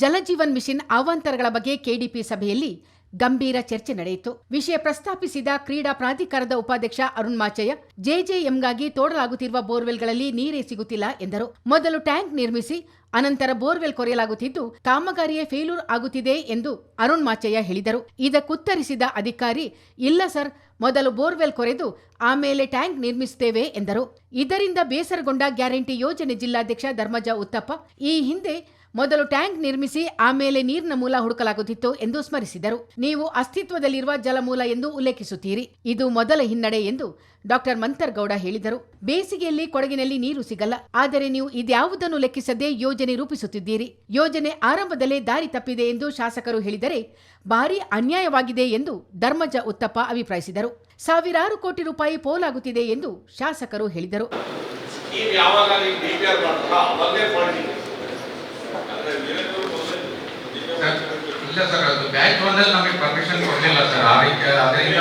Jal Jeevan mission ಅವಾಂತರಗಳ ಬಗ್ಗೆ KDP ಸಭೆಯಲ್ಲಿ ಗಂಭೀರ ಚರ್ಚೆ ನಡೆಯಿತು. ವಿಷಯ ಪ್ರಸ್ತಾಪಿಸಿದ ಕ್ರೀಡಾ ಪ್ರಾಧಿಕಾರದ ಉಪಾಧ್ಯಕ್ಷ ಅರುಣ್ ಮಾಚಯ್ಯ, ಜೆಜೆಎಂಗಾಗಿ ತೋಡಲಾಗುತ್ತಿರುವ ಬೋರ್ವೆಲ್ಗಳಲ್ಲಿ ನೀರೇ ಸಿಗುತ್ತಿಲ್ಲ ಎಂದರು. ಮೊದಲು ಟ್ಯಾಂಕ್ ನಿರ್ಮಿಸಿ, ಅನಂತರ ಬೋರ್ವೆಲ್ ಕೊರೆಯಲಾಗುತ್ತಿದ್ದು, ಕಾಮಗಾರಿಯೇ ಫೇಲ್ಯೂರ್ ಆಗುತ್ತಿದೆ ಎಂದು ಅರುಣ್ ಮಾಚಯ್ಯ ಹೇಳಿದರು. ಇದಕ್ಕುತ್ತರಿಸಿದ ಅಧಿಕಾರಿ, ಇಲ್ಲ ಸರ್, ಮೊದಲು ಬೋರ್ವೆಲ್ ಕೊರೆದು ಆಮೇಲೆ ಟ್ಯಾಂಕ್ ನಿರ್ಮಿಸುತ್ತೇವೆ ಎಂದರು. ಇದರಿಂದ ಬೇಸರಗೊಂಡ ಗ್ಯಾರಂಟಿ ಯೋಜನೆ ಜಿಲ್ಲಾಧ್ಯಕ್ಷ ಧರ್ಮಜ ಉತ್ತಪ್ಪ, ಈ ಹಿಂದೆ ಮೊದಲು ಟ್ಯಾಂಕ್ ನಿರ್ಮಿಸಿ ಆಮೇಲೆ ನೀರಿನ ಮೂಲ ಹುಡುಕಲಾಗುತ್ತಿತ್ತು ಎಂದು ಸ್ಮರಿಸಿದರು. ನೀವು ಅಸ್ತಿತ್ವದಲ್ಲಿರುವ ಜಲಮೂಲ ಎಂದು ಉಲ್ಲೇಖಿಸುತ್ತೀರಿ. ಇದು ಮೊದಲ ಹಿನ್ನಡೆ ಎಂದು ಡಾಕ್ಟರ್ ಮಂತರ್ಗೌಡ ಹೇಳಿದರು. ಬೇಸಿಗೆಯಲ್ಲಿ ಕೊಡಗಿನಲ್ಲಿ ನೀರು ಸಿಗಲ್ಲ. ಆದರೆ ನೀವು ಇದ್ಯಾವುದನ್ನು ಲೆಕ್ಕಿಸದೆ ಯೋಜನೆ ರೂಪಿಸುತ್ತಿದ್ದೀರಿ. ಯೋಜನೆ ಆರಂಭದಲ್ಲೇ ದಾರಿ ತಪ್ಪಿದೆ ಎಂದು ಶಾಸಕರು ಹೇಳಿದರೆ ಭಾರೀ ಅನ್ಯಾಯವಾಗಿದೆ ಎಂದು ಧರ್ಮಜ ಉತ್ತಪ್ಪ ಅಭಿಪ್ರಾಯಿಸಿದರು. ಸಾವಿರಾರು ಕೋಟಿ ರೂಪಾಯಿ ಪೋಲಾಗುತ್ತಿದೆ ಎಂದು ಶಾಸಕರು ಹೇಳಿದರು. ಇಲ್ಲ ಸರ್ ಅದು ಬ್ಯಾಚ್ ಒಂದಲ್ಲಿ ನಮಗೆ ಪರ್ಮಿಷನ್ ಕೊಡಲಿಲ್ಲ ಸರ್. ಆ ರೀತಿ ಅದರಿಂದ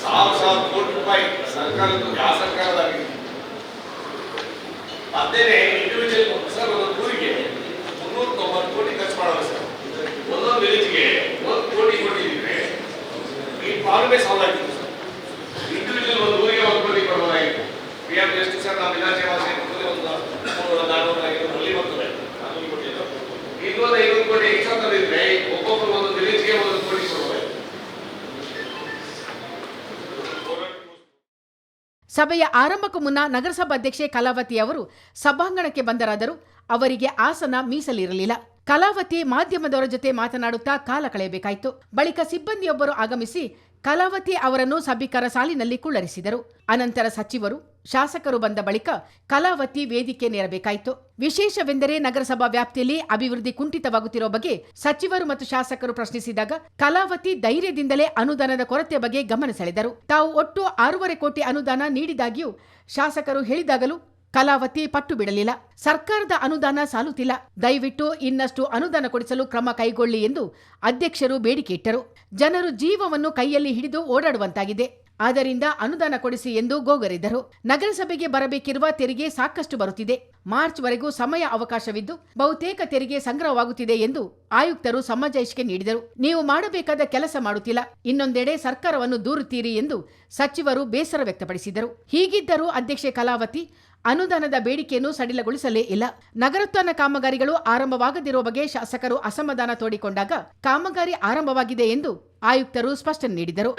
ಸಾವಿರ ಸಾವಿರ ಕೋಟಿ ರೂಪಾಯಿ ಸರ್ಕಾರದ್ದು ಯಾವ ಸರ್ಕಾರದಾಗಿದೆ ಅದೇನೆ ಸಭೆಯ ಆರಂಭಕ್ಕೂ ಮುನ್ನ ನಗರಸಭಾಧ್ಯಕ್ಷೆ ಕಲಾವತಿ ಅವರು ಸಭಾಂಗಣಕ್ಕೆ ಬಂದರಾದರೂ ಅವರಿಗೆ ಆಸನ ಮೀಸಲಿರಲಿಲ್ಲ. ಕಲಾವತಿ ಮಾಧ್ಯಮದವರ ಜೊತೆ ಮಾತನಾಡುತ್ತಾ ಕಾಲ ಕಳೆಯಬೇಕಾಯಿತು. ಬಳಿಕ ಸಿಬ್ಬಂದಿಯೊಬ್ಬರು ಆಗಮಿಸಿ ಕಲಾವತಿ ಅವರನ್ನು ಸಭಿಕರ ಸಾಲಿನಲ್ಲಿ ಕುಳ್ಳರಿಸಿದರು. ಅನಂತರ ಸಚಿವರು, ಶಾಸಕರು ಬಂದ ಬಳಿಕ ಕಲಾವತಿ ವೇದಿಕೆ ನೇರಬೇಕಾಯಿತು. ವಿಶೇಷವೆಂದರೆ ನಗರಸಭಾ ವ್ಯಾಪ್ತಿಯಲ್ಲಿ ಅಭಿವೃದ್ಧಿ ಕುಂಠಿತವಾಗುತ್ತಿರುವ ಬಗ್ಗೆ ಸಚಿವರು ಮತ್ತು ಶಾಸಕರು ಪ್ರಶ್ನಿಸಿದಾಗ ಕಲಾವತಿ ಧೈರ್ಯದಿಂದಲೇ ಅನುದಾನದ ಕೊರತೆ ಬಗ್ಗೆ ಗಮನ ಸೆಳೆದರು. ತಾವು ಒಟ್ಟು ಆರೂವರೆ ಕೋಟಿ ಅನುದಾನ ನೀಡಿದಾಗಿಯೂ ಶಾಸಕರು ಹೇಳಿದಾಗಲೂ ಕಲಾವತಿ ಪಟ್ಟು ಬಿಡಲಿಲ್ಲ. ಸರ್ಕಾರದ ಅನುದಾನ ಸಾಲುತ್ತಿಲ್ಲ. ದಯವಿಟ್ಟು ಇನ್ನಷ್ಟು ಅನುದಾನ ಕೊಡಿಸಲು ಕ್ರಮ ಕೈಗೊಳ್ಳಿ ಎಂದು ಅಧ್ಯಕ್ಷರು ಬೇಡಿಕೆ ಇಟ್ಟರು. ಜನರು ಜೀವವನ್ನು ಕೈಯಲ್ಲಿ ಹಿಡಿದು ಓಡಾಡುವಂತಾಗಿದೆ. ಆದ್ದರಿಂದ ಅನುದಾನ ಕೊಡಿಸಿ ಎಂದು ಗೋಗರಿದರು ನಗರಸಭೆಗೆ ಬರಬೇಕಿರುವ ತೆರಿಗೆ ಸಾಕಷ್ಟು ಬರುತ್ತಿದೆ. ಮಾರ್ಚ್ವರೆಗೂ ಸಮಯ ಅವಕಾಶವಿದ್ದು ಬಹುತೇಕ ತೆರಿಗೆ ಸಂಗ್ರಹವಾಗುತ್ತಿದೆ ಎಂದು ಆಯುಕ್ತರು ಸಮಜಾಯಿಷಿಕೆ ನೀಡಿದರು. ನೀವು ಮಾಡಬೇಕಾದ ಕೆಲಸ ಮಾಡುತ್ತಿಲ್ಲ. ಇನ್ನೊಂದೆಡೆ ಸರ್ಕಾರವನ್ನು ದೂರುತ್ತೀರಿ ಎಂದು ಸಚಿವರು ಬೇಸರ ವ್ಯಕ್ತಪಡಿಸಿದರು. ಹೀಗಿದ್ದರೂ ಅಧ್ಯಕ್ಷೆ ಕಲಾವತಿ ಅನುದಾನದ ಬೇಡಿಕೆಯನ್ನು ಸಡಿಲಗೊಳಿಸಲೇ ಇಲ್ಲ. ನಗರೋತ್ಥಾನ ಕಾಮಗಾರಿಗಳು ಆರಂಭವಾಗದಿರುವ ಬಗ್ಗೆ ಶಾಸಕರು ಅಸಮಾಧಾನ ತೋಡಿಕೊಂಡಾಗ ಕಾಮಗಾರಿ ಆರಂಭವಾಗಿದೆ ಎಂದು ಆಯುಕ್ತರು ಸ್ಪಷ್ಟನೆ ನೀಡಿದರು.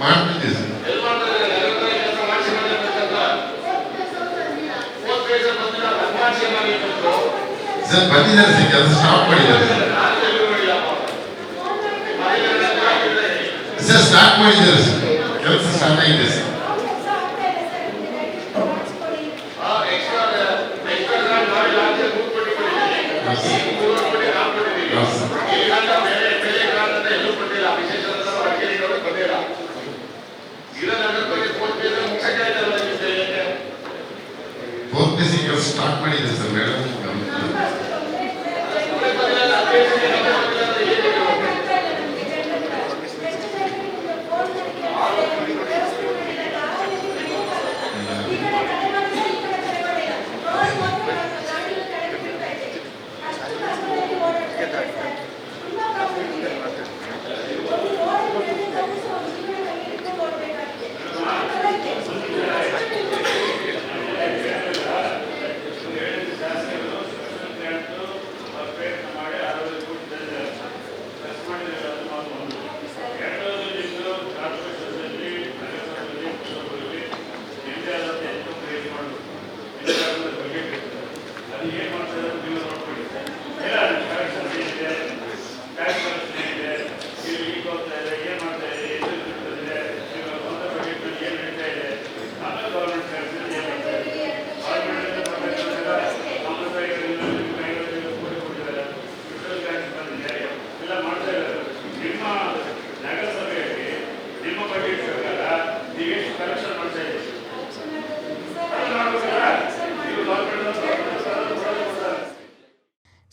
ಮಾಡಿತ್ತು ಸರ್ ಬಂದಿದ್ದಾರೆ ಸರ್ ಕೆಲಸ ಸ್ಟಾಪ್ ಮಾಡಿದ್ದಾರೆ ಸರ್ ಸ್ಟಾರ್ಟ್ ಮಾಡಿದ್ದಾರೆ ಸರ್ ಕೆಲಸ ಸ್ಟಾರ್ಟ್ ಆಗಿದೆ ಸರ್ ಪಿ ಸಿ ಕೆಲಸ ಸ್ಟಾರ್ಟ್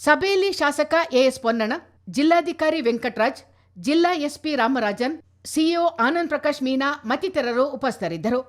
ಸಭೆಯಲ್ಲಿ ಶಾಸಕ ಎಎಸ್ ಪೊನ್ನಣ ಜಿಲ್ಲಾಧಿಕಾರಿ ವೆಂಕಟರಾಜ್, ಜಿಲ್ಲಾ ಎಸ್ಪಿ ರಾಮರಾಜನ್, ಸಿಇಒ ಆನಂದ್ ಪ್ರಕಾಶ್ ಮೀನಾ ಮತ್ತಿತರರು ಉಪಸ್ಥಿತರಿದ್ದರು.